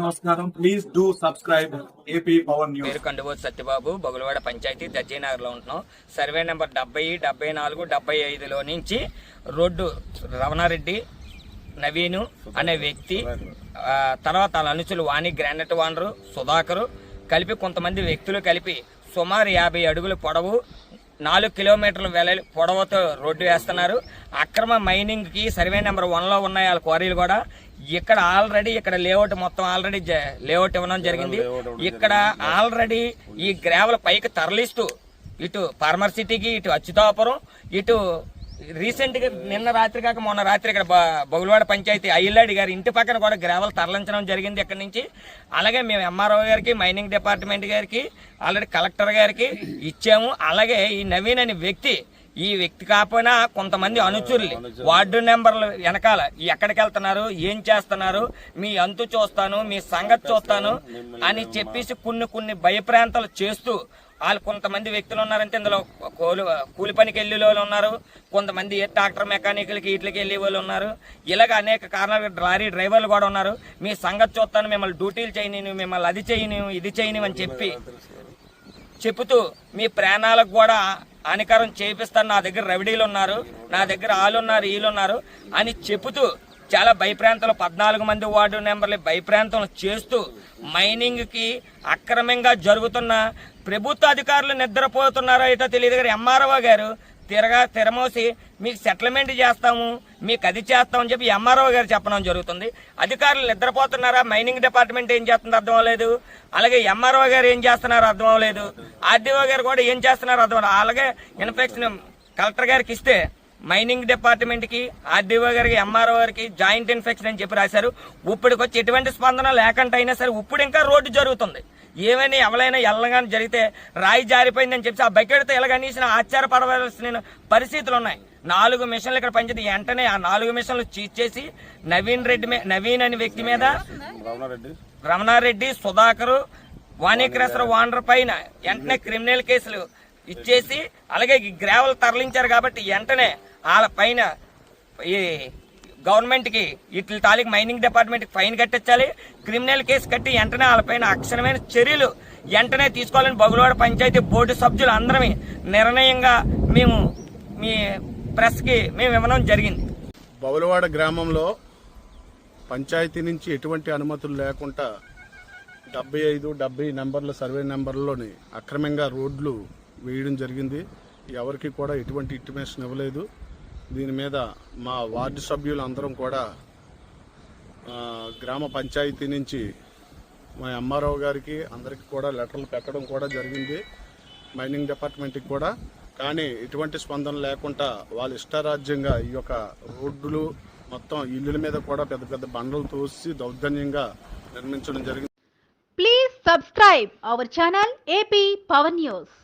నమస్కారం. Please do subscribe AP power news పేరు కండుబోతు సత్యబాబు బొగులవాడ పంచాయతీ దర్జీనగర్లో ఉంటున్నాం. సర్వే నెంబర్ డెబ్బై డెబ్బై నాలుగు డెబ్బై ఐదులో నుంచి రోడ్డు రమణారెడ్డి నవీను అనే వ్యక్తి తర్వాత వాళ్ళ అనుచులు వాణి గ్రానైట్ వానరు సుధాకరు కలిపి కొంతమంది వ్యక్తులు కలిపి సుమారు యాభై అడుగుల పొడవు నాలుగు కిలోమీటర్ల వెల పొడవుతో రోడ్డు వేస్తున్నారు. అక్రమ మైనింగ్కి సర్వే నెంబర్ వన్లో ఉన్నాయి వాళ్ళ క్వారీలు కూడా. ఇక్కడ ఆల్రెడీ ఇక్కడ లేఅవుట్ మొత్తం ఆల్రెడీ లేఅవుట్ ఇవ్వడం జరిగింది. ఇక్కడ ఆల్రెడీ ఈ గ్రావెల్ పైకి తరలిస్తూ ఇటు ఫార్మర్ సిటీకి ఇటు అచ్యుతాపురం ఇటు రీసెంట్గా నిన్న రాత్రి కాక మొన్న రాత్రి ఇక్కడ బొగులవాడ పంచాయతీ అయ్యల్లాడి గారి ఇంటి పక్కన కూడా గ్రావెల్ తరలించడం జరిగింది ఇక్కడ నుంచి. అలాగే మేము ఎంఆర్ఓ గారికి మైనింగ్ డిపార్ట్మెంట్ గారికి ఆల్రెడీ కలెక్టర్ గారికి ఇచ్చాము. అలాగే ఈ నవీన్ అనే వ్యక్తి ఈ వ్యక్తి కాకపోయినా కొంతమంది అనుచరులు. వార్డు నెంబర్లు వెనకాల ఎక్కడికి వెళ్తున్నారు ఏం చేస్తున్నారు మీ అంతు చూస్తాను మీ సంగతి చూస్తాను అని చెప్పేసి కొన్ని కొన్ని భయప్రాంతాలు చేస్తూ వాళ్ళు కొంతమంది వ్యక్తులు ఉన్నారంటే ఇందులో కూలి కూలి పనికి వెళ్ళే వాళ్ళు ఉన్నారు. కొంతమంది ట్రాక్టర్ మెకానికల్కి వీటికి వెళ్ళే వాళ్ళు ఉన్నారు. ఇలాగ అనేక కారణాలు లారీ డ్రైవర్లు కూడా ఉన్నారు. మీ సంగతి చూస్తాను మిమ్మల్ని డ్యూటీలు చేయని మిమ్మల్ని అది చేయని ఇది చేయని అని చెప్పి చెబుతూ మీ ప్రాణాలకు కూడా హానికరం చేపిస్తాను నా దగ్గర రెవడీలు ఉన్నారు నా దగ్గర వాళ్ళు ఉన్నారు వీళ్ళు ఉన్నారు అని చెబుతూ చాలా భయప్రాంతాలు పద్నాలుగు మంది వార్డు నెంబర్లు భయప్రాంతం చేస్తూ మైనింగ్కి అక్రమంగా జరుగుతున్న ప్రభుత్వ అధికారులు నిద్రపోతున్నారో అయితే తెలియదు కానీ ఎంఆర్ఓ గారు తిరగా తిరమోసి మీకు సెటిల్మెంట్ చేస్తాము మీకు అది చేస్తామని చెప్పి ఎంఆర్ఓ గారు చెప్పడం జరుగుతుంది. అధికారులు నిద్రపోతున్నారా? మైనింగ్ డిపార్ట్మెంట్ ఏం చేస్తుందో అర్థం అవ్వలేదు. అలాగే ఎంఆర్ఓ గారు ఏం చేస్తున్నారో అర్థం అవ్వలేదు. ఆర్డీఓ గారు కూడా ఏం చేస్తున్నారో అర్థం అలాగే ఇన్ఫెక్షన్ కలెక్టర్ గారికి ఇస్తే మైనింగ్ డిపార్ట్మెంట్కి ఆర్డీఓ గారికి ఎంఆర్ఓ గారికి జాయింట్ ఇన్ఫెక్షన్ అని చెప్పి రాశారు. ఇప్పటికి వచ్చి ఎటువంటి స్పందన లేకుండా అయినా సరే ఇప్పుడు ఇంకా రోడ్డు జరుగుతుంది. ఏమైనా ఎవరైనా ఎల్లగాని జరిగితే రాయి జారిపోయిందని చెప్పి ఆ బకెట్తో ఎలాగనీసిన ఆశ్చర్యపడవలసిన పరిస్థితులు ఉన్నాయి. నాలుగు మిషన్లు ఇక్కడ పనిచేది వెంటనే ఆ నాలుగు మిషన్లు చీజ్ చేసి నవీన్ రెడ్డి నవీన్ అనే వ్యక్తి మీద రమణారెడ్డి. సుధాకరు వాణిక్రేశ్వర వాండర్ పైన వెంటనే క్రిమినల్ కేసులు ఇచ్చేసి అలాగే గ్రావెల్ తరలించారు కాబట్టి వెంటనే వాళ్ళ పైన ఈ గవర్నమెంట్కి వీటి తాలూకు మైనింగ్ డిపార్ట్మెంట్కి ఫైన్ కట్టించాలి. క్రిమినల్ కేసు కట్టి వెంటనే వాళ్ళపైన అక్షరమైన చర్యలు వెంటనే తీసుకోవాలని బగులవాడ పంచాయతీ బోర్డు సభ్యులు అందరమే నిర్ణయంగా మేము మీ ప్రెస్కి మేము ఇవ్వడం జరిగింది. బౌలవాడ గ్రామంలో పంచాయతీ నుంచి ఎటువంటి అనుమతులు లేకుండా డెబ్బై ఐదు డెబ్బై నెంబర్ల సర్వే నెంబర్లోని అక్రమంగా రోడ్లు వేయడం జరిగింది. ఎవరికి కూడా ఎటువంటి ఇంటిమేషన్ ఇవ్వలేదు. దీని మీద మా వార్డు సభ్యులు అందరం కూడా గ్రామ పంచాయతీ నుంచి మా ఎంఆర్ఓ గారికి అందరికి కూడా లెటర్లు పెట్టడం కూడా జరిగింది. మైనింగ్ డిపార్ట్మెంట్కి కూడా. కానీ ఎటువంటి స్పందన లేకుండా వాళ్ళ ఇష్టారాజ్యంగా ఈ యొక్క రోడ్డులు మొత్తం ఇల్లుల మీద కూడా పెద్ద పెద్ద బండలు తోసి దౌర్జన్యంగా నిర్మించడం జరిగింది. Please subscribe our channel AP power news